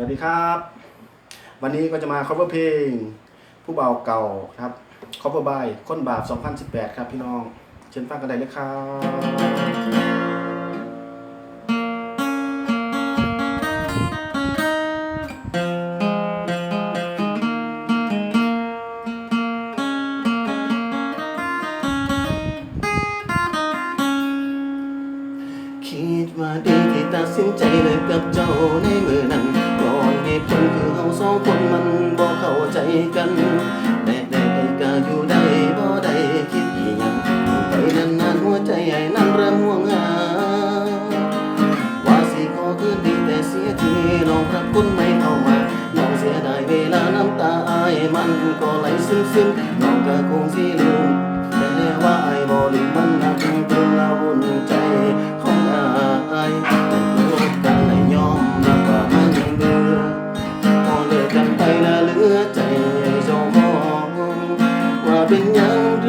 วัสดีครับ วันนี้ก็จะมา cover เพลง ผู้เบาเก่าครับ cover by ค้นบาป 2018 ครับพี่น้อง เชิญฟังกันได้เลยครับคิดว่าดีที่ตัดสินใจเลิกกับเจ้าในมือนั้น ตุผลคือเฮาสองคนมันบ่เข้าใจกันแต่ได้ก็อยู่ได้บ่ได้คิดอีหยังไปนานๆหัวใจใหญ่นั้นเริ่มห่วงหาว่าสิขอคืนดีแต่เสียทีลองรับคนไม่เข้ามาน้องเสียดายเวลาน้ำตาอายมันก็ไหลซึมๆน้องก็คงสิลืมแต่ว่าไอ้บ่ลืมมันนักเป็นอาหุ่นใจของอาย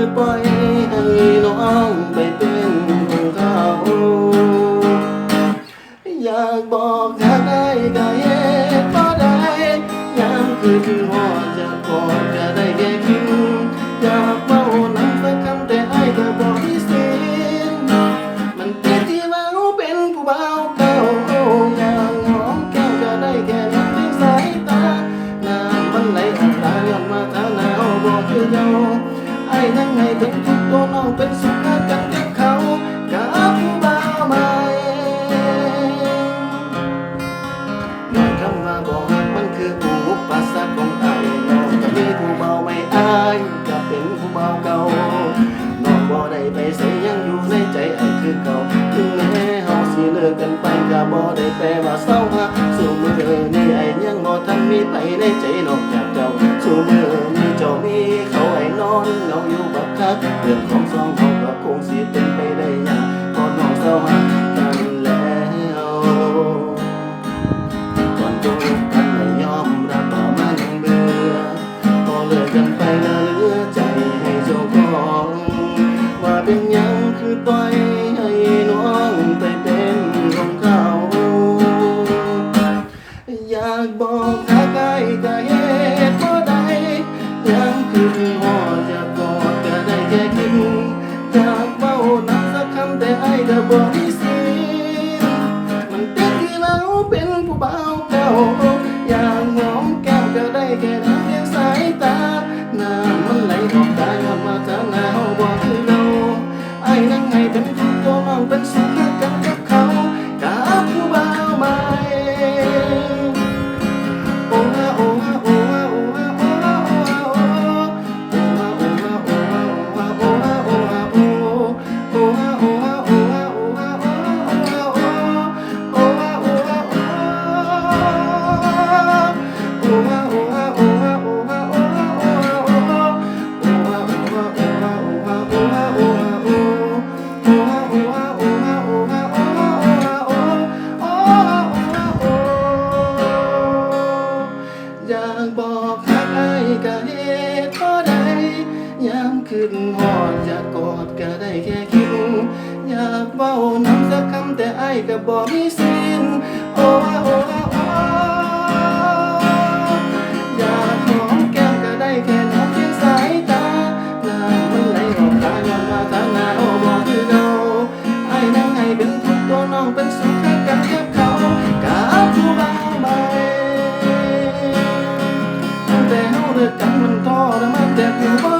pa'y ยังไงถึงทุกตัวน้องเป็นสุนัขกันกับเขากับผู้บาวใหม่นั่นคำว่าบอกมันคืออุปสรรคของไอ้น้องจะมีผู้เบาไม่อายจะเป็นผู้เบาเก่าน้องบ่ได้ไปใส่ยังอยู่ในใจไอ้คือเก่าถึงแม้เฮาสิเลิกกันไปก็บ่ได้แปลว่าเศร้าหัสู่มือนี้ไอ้ยังบ่ทันมีไปในใจนอกจากเจ้าสู่มือนี้ เจ้ามีเขาไอ้นอนเงาอยู่บักคักเรื่องของสองเขาก็คงสิเป็นไปได้ยากพอน้องเศร้าหักกันแล้วก่อนจบกันไม่ยอมรับต่อมายังเบื่อพอเลิกกันไปแล้เหลือใจให้เจ้าของว่าเป็นยังคือปล่อย แต่บอกได้สิมันแด็กที่เราเป็นผู้เบาเก่าอย่างหอมแก้วก็ได้แค่นั้นเพียงสายตาน้ำมันไหลออกตาทำมาจากหนาวบอคือเราไอ้นั่งไงเป็นทุกข์ตัวน้อเป็นสุข ยามขึ้นหอดอยากกอดก็ได้แค่คิ้วอยากเว้านำสักคำแต่ไอ้ก็บอกมีสิ้นโอ้โอ้โอ้อยากหอมแก้มก็ได้แค่น้ำเพียงสายตาน้ำมันไหลออกกายลงมาทางหน้าโอ้บอกคือเดาไอ้นั่งให้เป็นทุกตัวน้องเป็นสุขกับแค่เขากับผู้บ่าวใหม่แต่เฮาเลิกกันมันทรมานแต่ผิวบ่า